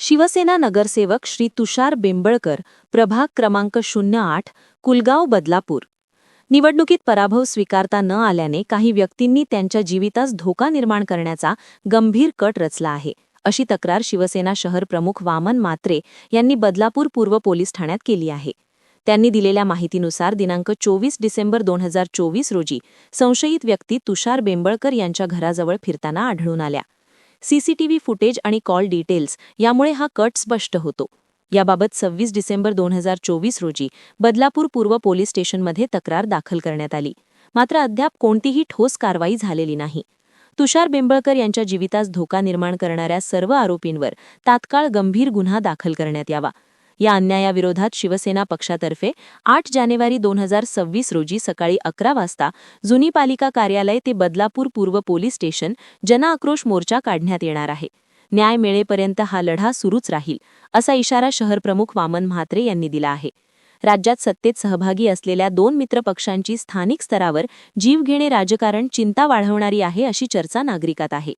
शिवसेना नगरसेवक श्री तुषार बेंबळकर प्रभाग क्रमांक शून्य आठ कुलगाव बदलापूर. निवडणुकीत पराभव स्वीकारता न आल्याने काही व्यक्तींनी त्यांच्या जीवितास धोका निर्माण करण्याचा गंभीर कट रचला आहे अशी तक्रार शिवसेना शहर प्रमुख वामन मात्रे यांनी बदलापूर पूर्व पोलीस ठाण्यात केली आहे. त्यांनी दिलेल्या माहितीनुसार दिनांक चोवीस डिसेंबर दोन हजार चोवीस रोजी संशयित व्यक्ती तुषार बेंबळकर यांच्या घराजवळ फिरताना आढळून आल्या. सीसीटीव्ही फुटेज आणि कॉल डिटेल्स यामुळे हा कट स्पष्ट होतो. याबाबत सव्वीस डिसेंबर दोन हजार चोवीस रोजी बदलापूर पूर्व पोलीस स्टेशनमध्ये तक्रार दाखल करण्यात आली. मात्र अद्याप कोणतीही ठोस कारवाई झालेली नाही. तुषार बेंबळकर यांच्या जीवितास धोका निर्माण करणाऱ्या सर्व आरोपींवर तात्काळ गंभीर गुन्हा दाखल करण्यात यावा. या अन्यायाविरोधात शिवसेना पक्षातर्फे आठ जानेवारी दोन हजार सव्वीस रोजी सकाळी अकरा वाजता जुनी पालिका कार्यालय ते बदलापूर पूर्व पोलीस स्टेशन जनआक्रोश मोर्चा काढण्यात येणार आहे. न्याय मिळेपर्यंत हा लढा सुरूच राहील असा इशारा शहरप्रमुख वामन म्हात्रे यांनी दिला आहे. राज्यात सत्तेत सहभागी असलेल्या दोन मित्रपक्षांची स्थानिक स्तरावर जीवघेणे राजकारण चिंता वाढवणारी आहे अशी चर्चा नागरिकात आहे.